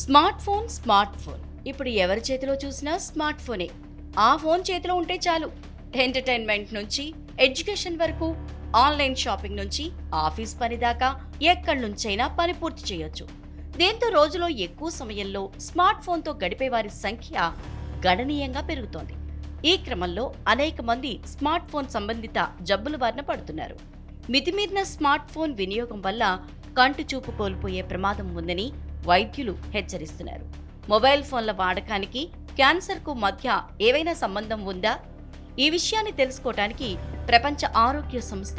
Smart phone smart phone. ఇప్పుడు ఎవరి చేతిలో చూసినా స్మార్ట్ ఫోనే. ఆ ఫోన్ చేతిలో ఉంటే చాలు. ఎంటర్టైన్మెంట్ నుంచి ఎడ్యుకేషన్ వరకు ఆన్లైన్ షాపింగ్ నుంచి ఆఫీస్ పని దాకా ఎక్కడి నుంచైనా పని పూర్తి చేయొచ్చు. దీంతో రోజులో ఎక్కువ సమయంలో స్మార్ట్ ఫోన్తో గడిపే వారి సంఖ్య గణనీయంగా పెరుగుతోంది. ఈ క్రమంలో అనేక మంది స్మార్ట్ ఫోన్ సంబంధిత జబ్బుల బారిన పడుతున్నారు. మితిమీరిన స్మార్ట్ ఫోన్ వినియోగం వల్ల కంటి చూపు కోల్పోయే ప్రమాదం ఉందని వైద్యులు హెచ్చరిస్తున్నారు. మొబైల్ ఫోన్ల వాడకానికి క్యాన్సర్కు మధ్య ఏవైనా సంబంధం ఉందా? ఈ విషయాన్ని తెలుసుకోవటానికి ప్రపంచ ఆరోగ్య సంస్థ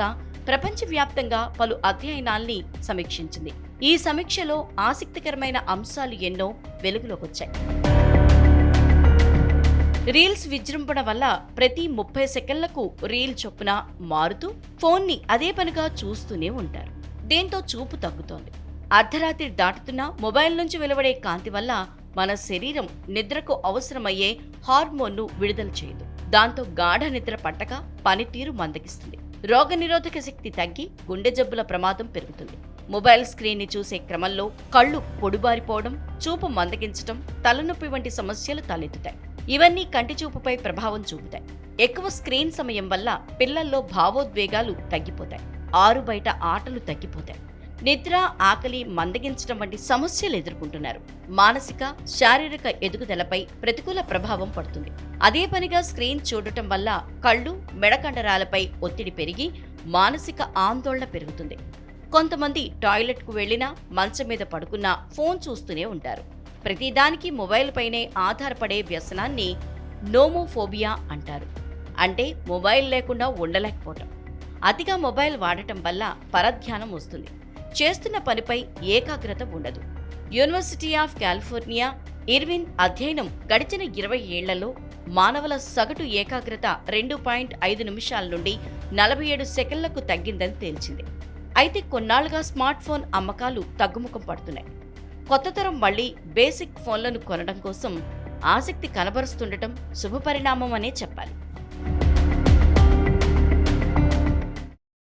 ప్రపంచవ్యాప్తంగా పలు అధ్యయనాల్ని సమీక్షించింది. ఈ సమీక్షలో ఆసక్తికరమైన అంశాలు ఎన్నో వెలుగులోకొచ్చాయి. రీల్స్ విజృంభణ వల్ల ప్రతి ముప్పై సెకండ్లకు రీల్ చొప్పున మారుతూ ఫోన్ని అదే పనిగా చూస్తూనే ఉంటారు. దీంతో చూపు తగ్గుతోంది. అర్ధరాత్రి దాటుతున్న మొబైల్ నుంచి వెలువడే కాంతి వల్ల మన శరీరం నిద్రకు అవసరమయ్యే హార్మోన్ను విడుదల చేయదు. దాంతో గాఢ నిద్ర పట్టక పనితీరు మందగిస్తుంది. రోగనిరోధక శక్తి తగ్గి గుండె జబ్బుల ప్రమాదం పెరుగుతుంది. మొబైల్ స్క్రీన్ని చూసే క్రమంలో కళ్ళు పొడిబారిపోవడం చూపు మందగించడం తలనొప్పి వంటి సమస్యలు తలెత్తుతాయి. ఇవన్నీ కంటి చూపుపై ప్రభావం చూపుతాయి. ఎక్కువ స్క్రీన్ సమయం వల్ల పిల్లల్లో భావోద్వేగాలు తగ్గిపోతాయి. ఆరు బయట ఆటలు తగ్గిపోతాయి. నిద్ర ఆకలి మందగించడం వంటి సమస్యలు ఎదుర్కొంటున్నారు. మానసిక శారీరక ఎదుగుదలపై ప్రతికూల ప్రభావం పడుతుంది. అదే పనిగా స్క్రీన్ చూడటం వల్ల కళ్ళు మెడకండరాలపై ఒత్తిడి పెరిగి మానసిక ఆందోళన పెరుగుతుంది. కొంతమంది టాయిలెట్కు వెళ్ళినా మంచం మీద పడుకున్నా ఫోన్ చూస్తూనే ఉంటారు. ప్రతిదానికి మొబైల్ పైనే ఆధారపడే వ్యసనాన్ని నోమోఫోబియా అంటారు. అంటే మొబైల్ లేకుండా ఉండలేకపోవటం. అతిగా మొబైల్ వాడటం వల్ల పరధ్యానం వస్తుంది. చేస్తున్న పనిపై ఏకాగ్రత ఉండదు. యూనివర్సిటీ ఆఫ్ కాలిఫోర్నియా ఇర్విన్ అధ్యయనం గడిచిన ఇరవై ఏళ్ళలో మానవుల సగటు ఏకాగ్రత రెండు పాయింట్ ఐదు నిమిషాల నుండి నలభై ఏడు సెకండ్లకు తగ్గిందని తేల్చింది. అయితే కొన్నాళ్ళుగా స్మార్ట్ ఫోన్ అమ్మకాలు తగ్గుముఖం పడుతున్నాయి. కొత్త తరం మళ్ళీ బేసిక్ ఫోన్లను కొనడం కోసం ఆసక్తి కనబరుస్తుండటం శుభపరిణామం అనే చెప్పాలి.